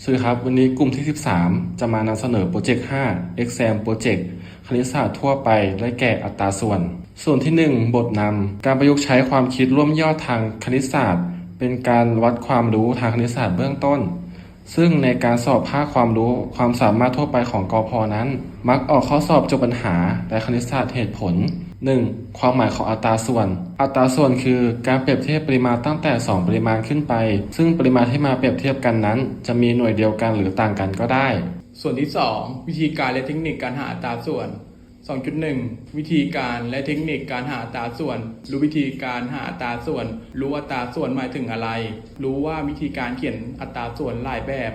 สวัสดีครับ วันนี้กลุ่มที่ 13 จะมานำเสนอโปรเจกต์ 5 Exam Project คณิตศาสตร์ทั่วไปได้แก่อัตราส่วน ส่วนที่ 1 บทนำการประยุกต์ใช้ความคิดร่วมยอดทางคณิตศาสตร์ เป็นการวัดความรู้ทางคณิตศาสตร์เบื้องต้น ซึ่งในการสอบภาคความรู้ความสามารถทั่วไปของกอพอนั้น มักออกข้อสอบจบปัญหาและคณิตศาสตร์เหตุผล 1. ความหมายของอัตราส่วน อัตราส่วนคือการเปรียบเทียบปริมาณตั้งแต่ 2 ปริมาณขึ้นไป ซึ่งปริมาณที่มาเปรียบเทียบกันนั้น จะมีหน่วยเดียวกันหรือต่างกันก็ได้ ส่วนที่ 2 วิธีการและเทคนิคการหาอัตราส่วน 2.1 วิธีการและเทคนิคการหาตาส่วน รู้วิธีการหาตาส่วน รู้อัตราส่วนหมายถึงอะไร รู้ว่าวิธีการเขียนอัตราส่วนหลายแบบ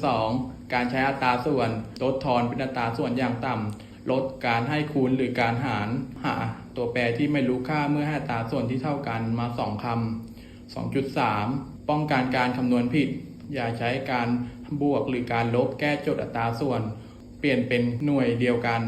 2.2 การใช้อัตราส่วน ลดทอนเป็นอัตราส่วนอย่างต่ำลดการให้คูณหรือการหาร หา ตัวแปรที่ไม่รู้ค่าเมื่อให้อัตราส่วนที่เท่ากันมา 2 คำ 2.3 ป้องกันการคำนวณผิด อย่าใช้การบวกหรือการลบแก้โจทย์อัตราส่วน เปลี่ยนเป็นหน่วยเดียวกัน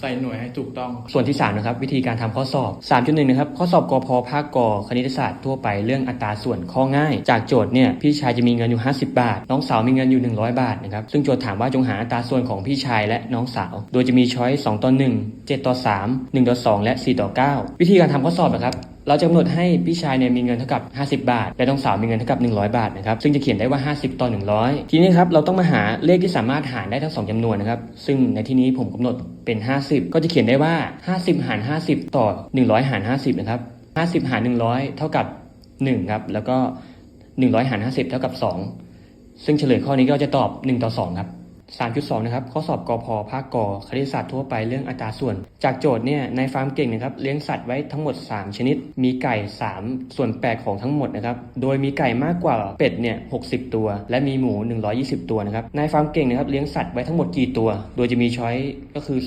ใส่หน่วยให้ถูกต้อง ส่วนที่ 3 นะครับ วิธีการทำข้อสอบ 3.1 นะครับ ข้อสอบกพภาคกคณิตศาสตร์ทั่วไปเรื่องอัตราส่วนข้อง่าย จากโจทย์เนี่ยพี่ชายจะมีเงินอยู่ 50 บาท น้องสาวมีเงินอยู่ 100 บาทนะครับซึ่งโจทย์ถามว่าจงหาอัตราส่วนของพี่ชายและน้องสาว โดยจะมีช้อย2ต่อ1 7ต่อ3 1ต่อ2และ4ต่อ9วิธีการทำข้อสอบนะครับ เราจะกำหนดให้พี่ชายเนี่ยมีเงินเท่ากับ 50 บาท และน้องสาวมีเงินเท่ากับ 100 บาทนะครับซึ่งจะเขียนได้ว่า 50 ต่อ 100 ทีนี้ครับเราต้องมาหาเลขที่สามารถหารได้ทั้งสองจำนวนนะครับซึ่งในที่นี้ผมกำหนดเป็น 50 ก็จะเขียนได้ว่า 50 หาร 50 ต่อ 100 หาร 50 นะครับ 50 หาร 100 เท่ากับ1ครับแล้วก็ 100 หาร 50 เท่ากับ 2 ซึ่งเฉลยข้อนี้ก็จะตอบ 1 ต่อ 2 ครับ 3.2 นะครับ ข้อสอบกอพอภาคกอคณิตศาสตร์ทั่วไปเรื่องอัตราส่วน จากโจทย์เนี่ยในฟาร์มเก่งนะครับเลี้ยงสัตว์ไว้ทั้งหมด 3 ชนิด มีไก่ 3 ส่วนแปดของทั้งหมดนะครับ โดยมีไก่มากกว่าเป็ดเนี่ย60 ตัว และมีหมู 120 ตัวนะครับในฟาร์มเก่งนะครับเลี้ยงสัตว์ไว้ทั้งหมดกี่ตัว โดยจะมีช้อยก็คือ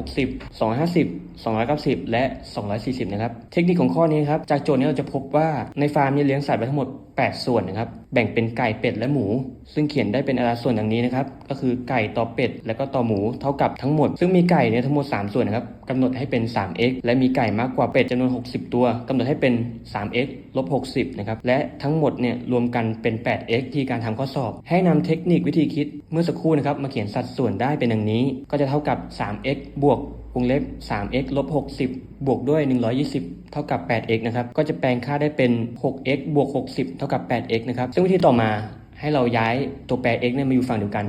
260 250 290 และ 240 นะครับ เทคนิคของข้อนี้ครับ จากโจทย์นี้เราจะพบว่าในฟาร์มเนี่ยเลี้ยงสัตว์ไว้ทั้งหมด 8 ส่วนนะครับ แบ่งเป็นไก่เป็ดและหมู ซึ่งเขียนได้เป็นอัตราส่วนดังนี้นะครับ ก็คือไก่ต่อเป็ด และก็ต่อหมูเท่ากับทั้งหมด ซึ่งมีไก่เนี่ยทั้งหมด 3 ส่วนนะครับ กำหนดให้เป็น 3x และมีไก่มากกว่าเป็ดจำนวน 60 ตัวกำหนดให้เป็น 3x ลบ 60 นะครับ และทั้งหมดเนี่ยรวมกันเป็น 8x ที่การทำข้อสอบ ให้นำเทคนิควิธีคิดเมื่อสักครู่นะครับมาเขียนสัดส่วนได้เป็นดังนี้ ก็จะเท่ากับ 3x บวกวงเล็บ 3x ลบ 60 บวกด้วย 120 เท่ากับ 8x นะครับ ก็จะแปลงค่าได้เป็น 6x บวก 60 เท่ากับ 8x นะครับ ซึ่งวิธีต่อมาให้เราย้ายตัวแปร x เนี่ยมาอยู่ฝั่งเดียวกัน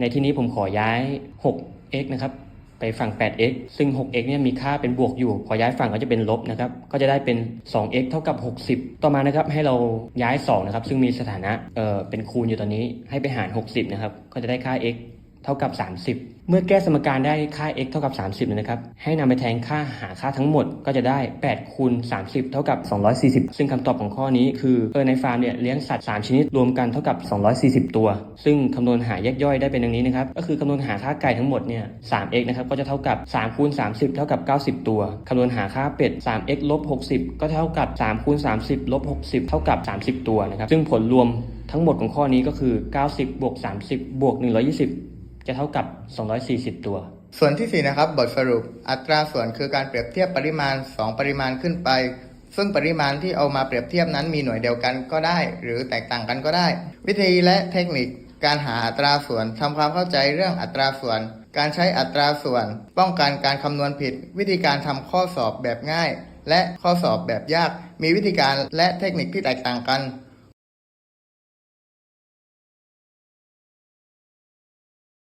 ในที่นี้ผมขอย้าย 6x นะครับ ไปฝั่ง 8x ซึ่ง 6x เนี่ยมีค่าเป็นบวกอยู่ พอย้ายฝั่งก็จะเป็นลบนะครับ ก็จะได้เป็น 2x เท่ากับ 60 ต่อมานะครับให้เราย้าย2นะครับ ซึ่งมีสถานะเอ่อเป็นคูณอยู่ตอนนี้ ให้ไปหาร 60 นะครับ ก็จะได้ค่า x เท่ากับ 30 เมื่อแก้สมการได้ค่า x เท่ากับ 30เลยนะครับ ให้นำไปแทนค่าหาค่าทั้งหมดก็จะได้ 8 คูณ 30 เท่ากับ 240 ซึ่งคำตอบของข้อนี้คือเออในฟาร์มเนี่ยเลี้ยงสัตว์ 3 ชนิดรวมกันเท่ากับ 240 ตัว ซึ่งคำนวณหาแยกย่อยได้เป็นดังนี้นะครับ ก็คือคำนวณหาค่าไก่ทั้งหมดเนี่ย 3x นะครับก็จะเท่ากับ 3 คูณ 30 เท่ากับ 90 ตัว คำนวณหาค่าเป็ด 3x ลบ 60 ก็เท่ากับ 3 คูณ 30 ลบ 60 เท่ากับ 30 ตัวนะครับ ซึ่งผลรวมทั้งหมดของข้อนี้ก็คือ 90 บวก 30 บวก 120 จะเท่ากับ 240 ตัว ส่วนที่ 4 นะครับ บทสรุป อัตราส่วนคือการเปรียบเทียบปริมาณ 2 ปริมาณขึ้นไป ซึ่งปริมาณที่เอามาเปรียบเทียบนั้นมีหน่วยเดียวกันก็ได้ หรือแตกต่างกันก็ได้ วิธีและเทคนิค การหาอัตราส่วนทำความเข้าใจเรื่องอัตราส่วน การใช้อัตราส่วน ป้องกันการคำนวณผิด วิธีการทำข้อสอบแบบง่าย และข้อสอบแบบยาก มีวิธีการและเทคนิคที่แตกต่างกัน